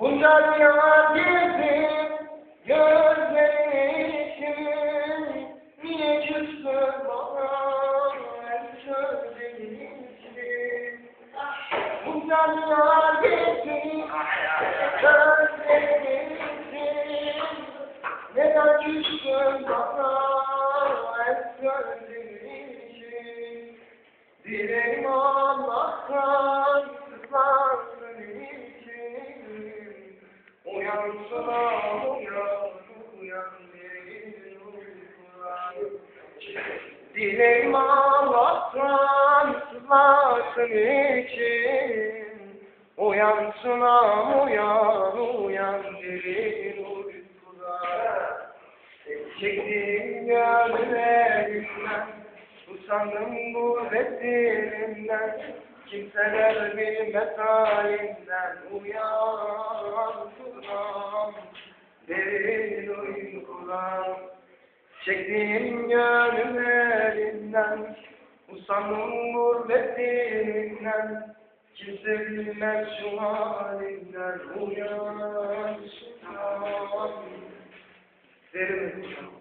Bunca yıllar gezdim gözlerin için Niye küstün bana en sözlerin için Bunca yıllar gezdim gözlerin için Neden küstün bana en sözlerin için Dilerim Allah'tan Uyan, uyan Dilerim Allah'tan sıklansın için. Uyansın uyan, uyan derin uykular. Çektiğim gönlümden Usandım gurbetinden Kimseler bilmez halimden Uyansınam Uykular Çektiğim gönlüm elinden Usandım gurbetinden Kimse bilmez şu halimden Uyansınam Derin uykular